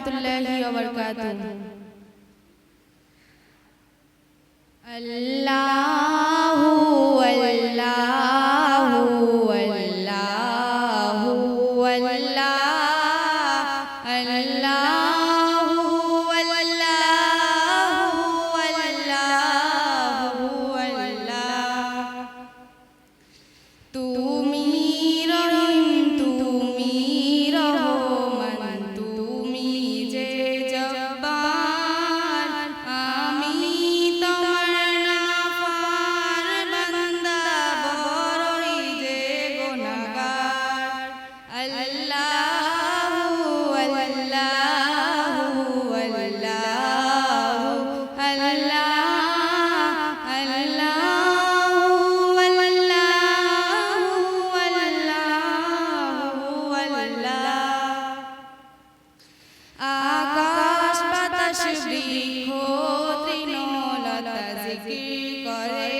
റഹ്മത്തുല്ലാഹി വബർക്കാത്തുഹു അല്ലാഹു അല്ലാഹു അല്ലാഹു അല്ലാഹു Tú আকাশ বাতাস বৃক্ষ তৃণলতা জিকির করে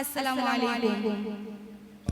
আসসালামু আলাইকুম।